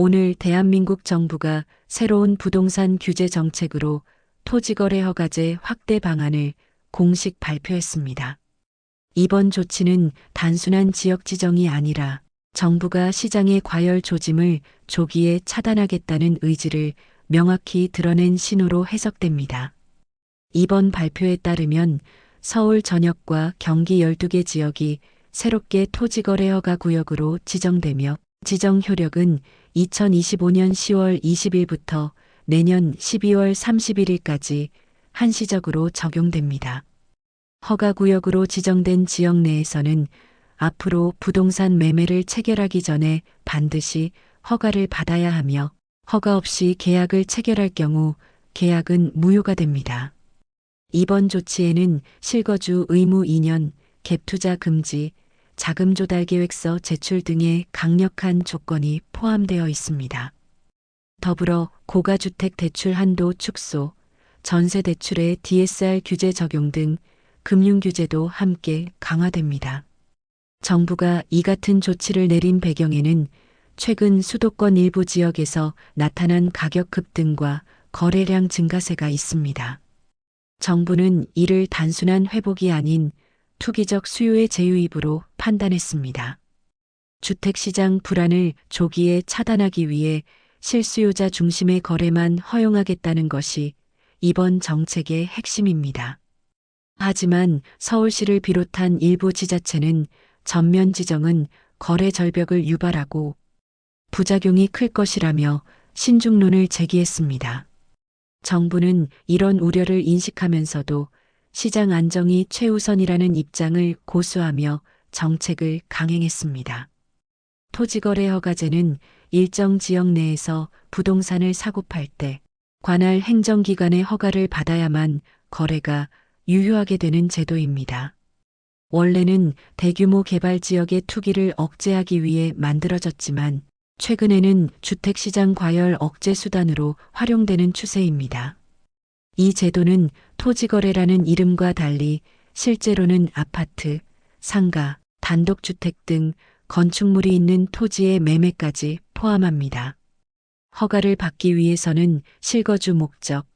오늘 대한민국 정부가 새로운 부동산 규제 정책으로 토지거래 허가제 확대 방안을 공식 발표했습니다. 이번 조치는 단순한 지역 지정이 아니라 정부가 시장의 과열 조짐을 조기에 차단하겠다는 의지를 명확히 드러낸 신호로 해석됩니다. 이번 발표에 따르면 서울 전역과 경기 12개 지역이 새롭게 토지거래 허가 구역으로 지정되며 지정 효력은 2025년 10월 20일부터 내년 12월 31일까지 한시적으로 적용됩니다. 허가구역으로 지정된 지역 내에서는 앞으로 부동산 매매를 체결하기 전에 반드시 허가를 받아야 하며 허가 없이 계약을 체결할 경우 계약은 무효가 됩니다. 이번 조치에는 실거주 의무 2년, 갭투자 금지, 자금 조달 계획서 제출 등의 강력한 조건이 포함되어 있습니다. 더불어 고가주택 대출 한도 축소, 전세 대출의 DSR 규제 적용 등 금융 규제도 함께 강화됩니다. 정부가 이 같은 조치를 내린 배경에는 최근 수도권 일부 지역에서 나타난 가격 급등과 거래량 증가세가 있습니다. 정부는 이를 단순한 회복이 아닌 투기적 수요의 재유입으로 판단했습니다. 주택시장 불안을 조기에 차단하기 위해 실수요자 중심의 거래만 허용하겠다는 것이 이번 정책의 핵심입니다. 하지만 서울시를 비롯한 일부 지자체는 전면 지정은 거래 절벽을 유발하고 부작용이 클 것이라며 신중론을 제기했습니다. 정부는 이런 우려를 인식하면서도 시장 안정이 최우선이라는 입장을 고수하며 정책을 강행했습니다. 토지거래 허가제는 일정 지역 내에서 부동산을 사고 팔 때 관할 행정기관의 허가를 받아야만 거래가 유효하게 되는 제도입니다. 원래는 대규모 개발 지역의 투기를 억제하기 위해 만들어졌지만 최근에는 주택시장 과열 억제 수단으로 활용되는 추세입니다. 이 제도는 토지거래라는 이름과 달리 실제로는 아파트, 상가, 단독주택 등 건축물이 있는 토지의 매매까지 포함합니다. 허가를 받기 위해서는 실거주 목적,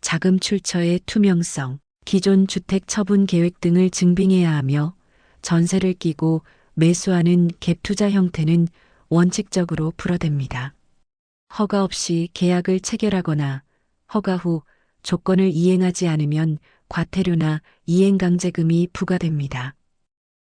자금 출처의 투명성, 기존 주택 처분 계획 등을 증빙해야 하며 전세를 끼고 매수하는 갭투자 형태는 원칙적으로 불어댑니다. 허가 없이 계약을 체결하거나 허가 후 조건을 이행하지 않으면 과태료나 이행강제금이 부과됩니다.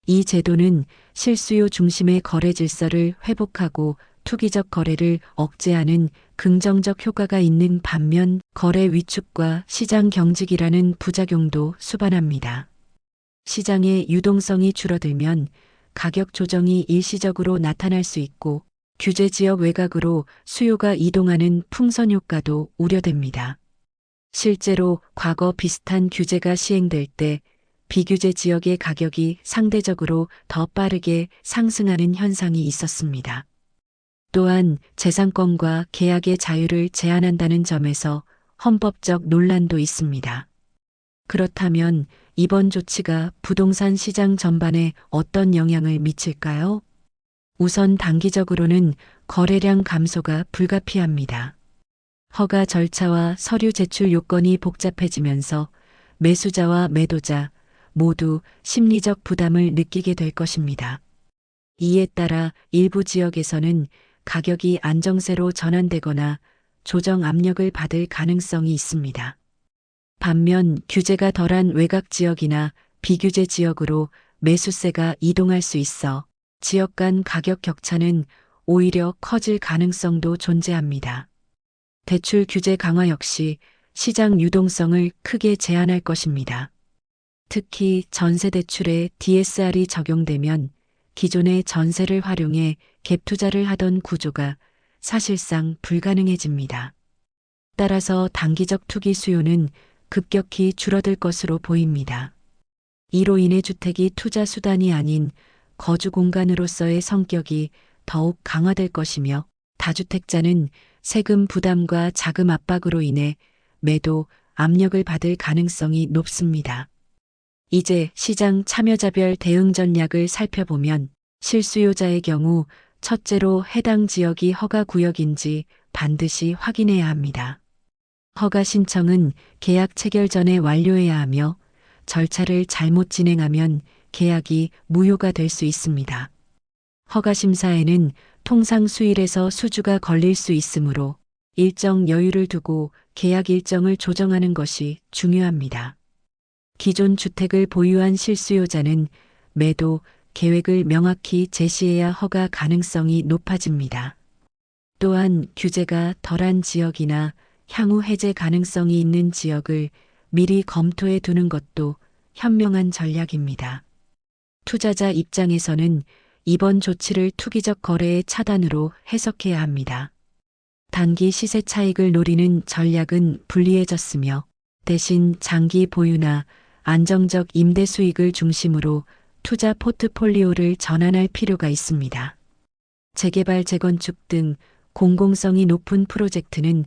이 제도는 실수요 중심의 거래 질서를 회복하고 투기적 거래를 억제하는 긍정적 효과가 있는 반면 거래 위축과 시장 경직이라는 부작용도 수반합니다. 시장의 유동성이 줄어들면 가격 조정이 일시적으로 나타날 수 있고 규제 지역 외곽으로 수요가 이동하는 풍선 효과도 우려됩니다. 실제로 과거 비슷한 규제가 시행될 때 비규제 지역의 가격이 상대적으로 더 빠르게 상승하는 현상이 있었습니다. 또한 재산권과 계약의 자유를 제한한다는 점에서 헌법적 논란도 있습니다. 그렇다면 이번 조치가 부동산 시장 전반에 어떤 영향을 미칠까요? 우선 단기적으로는 거래량 감소가 불가피합니다. 허가 절차와 서류 제출 요건이 복잡해지면서 매수자와 매도자 모두 심리적 부담을 느끼게 될 것입니다. 이에 따라 일부 지역에서는 가격이 안정세로 전환되거나 조정 압력을 받을 가능성이 있습니다. 반면 규제가 덜한 외곽 지역이나 비규제 지역으로 매수세가 이동할 수 있어 지역 간 가격 격차는 오히려 커질 가능성도 존재합니다. 대출 규제 강화 역시 시장 유동성을 크게 제한할 것입니다. 특히 전세 대출에 DSR이 적용되면 기존의 전세를 활용해 갭 투자를 하던 구조가 사실상 불가능해집니다. 따라서 단기적 투기 수요는 급격히 줄어들 것으로 보입니다. 이로 인해 주택이 투자 수단이 아닌 거주 공간으로서의 성격이 더욱 강화될 것이며 다주택자는 세금 부담과 자금 압박으로 인해 매도 압력을 받을 가능성이 높습니다. 이제 시장 참여자별 대응 전략을 살펴보면 실수요자의 경우 첫째로 해당 지역이 허가 구역인지 반드시 확인해야 합니다. 허가 신청은 계약 체결 전에 완료해야 하며 절차를 잘못 진행하면 계약이 무효가 될 수 있습니다. 허가 심사에는 통상 수일에서 수주가 걸릴 수 있으므로 일정 여유를 두고 계약 일정을 조정하는 것이 중요합니다. 기존 주택을 보유한 실수요자는 매도 계획을 명확히 제시해야 허가 가능성이 높아집니다. 또한 규제가 덜한 지역이나 향후 해제 가능성이 있는 지역을 미리 검토해 두는 것도 현명한 전략입니다. 투자자 입장에서는 이번 조치를 투기적 거래의 차단으로 해석해야 합니다. 단기 시세 차익을 노리는 전략은 불리해졌으며 대신 장기 보유나 안정적 임대 수익을 중심으로 투자 포트폴리오를 전환할 필요가 있습니다. 재개발, 재건축 등 공공성이 높은 프로젝트는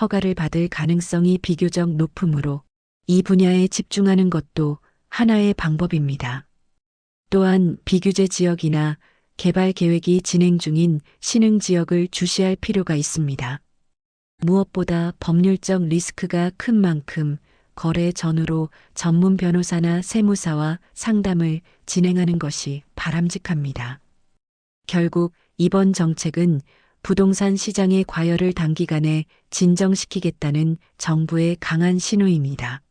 허가를 받을 가능성이 비교적 높으므로 이 분야에 집중하는 것도 하나의 방법입니다. 또한 비규제 지역이나 개발 계획이 진행 중인 신흥 지역을 주시할 필요가 있습니다. 무엇보다 법률적 리스크가 큰 만큼 거래 전후로 전문 변호사나 세무사와 상담을 진행하는 것이 바람직합니다. 결국 이번 정책은 부동산 시장의 과열을 단기간에 진정시키겠다는 정부의 강한 신호입니다.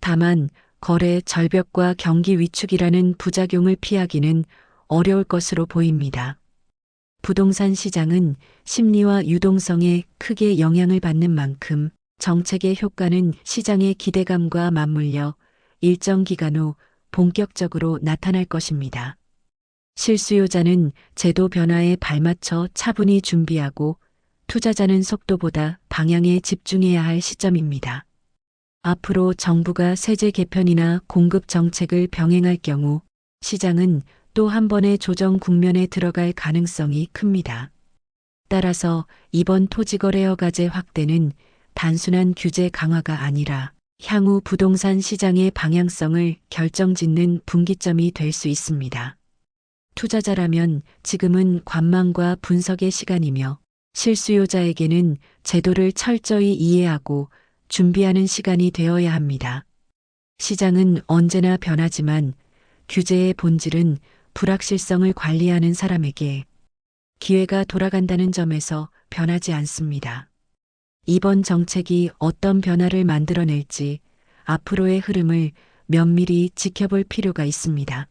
다만 거래 절벽과 경기 위축이라는 부작용을 피하기는 어려울 것으로 보입니다. 부동산 시장은 심리와 유동성에 크게 영향을 받는 만큼 정책의 효과는 시장의 기대감과 맞물려 일정 기간 후 본격적으로 나타날 것입니다. 실수요자는 제도 변화에 발맞춰 차분히 준비하고 투자자는 속도보다 방향에 집중해야 할 시점입니다. 앞으로 정부가 세제 개편이나 공급 정책을 병행할 경우 시장은 또 한 번의 조정 국면에 들어갈 가능성이 큽니다. 따라서 이번 토지거래 허가제 확대는 단순한 규제 강화가 아니라 향후 부동산 시장의 방향성을 결정짓는 분기점이 될 수 있습니다. 투자자라면 지금은 관망과 분석의 시간이며 실수요자에게는 제도를 철저히 이해하고 준비하는 시간이 되어야 합니다. 시장은 언제나 변하지만 규제의 본질은 불확실성을 관리하는 사람에게 기회가 돌아간다는 점에서 변하지 않습니다. 이번 정책이 어떤 변화를 만들어낼지 앞으로의 흐름을 면밀히 지켜볼 필요가 있습니다.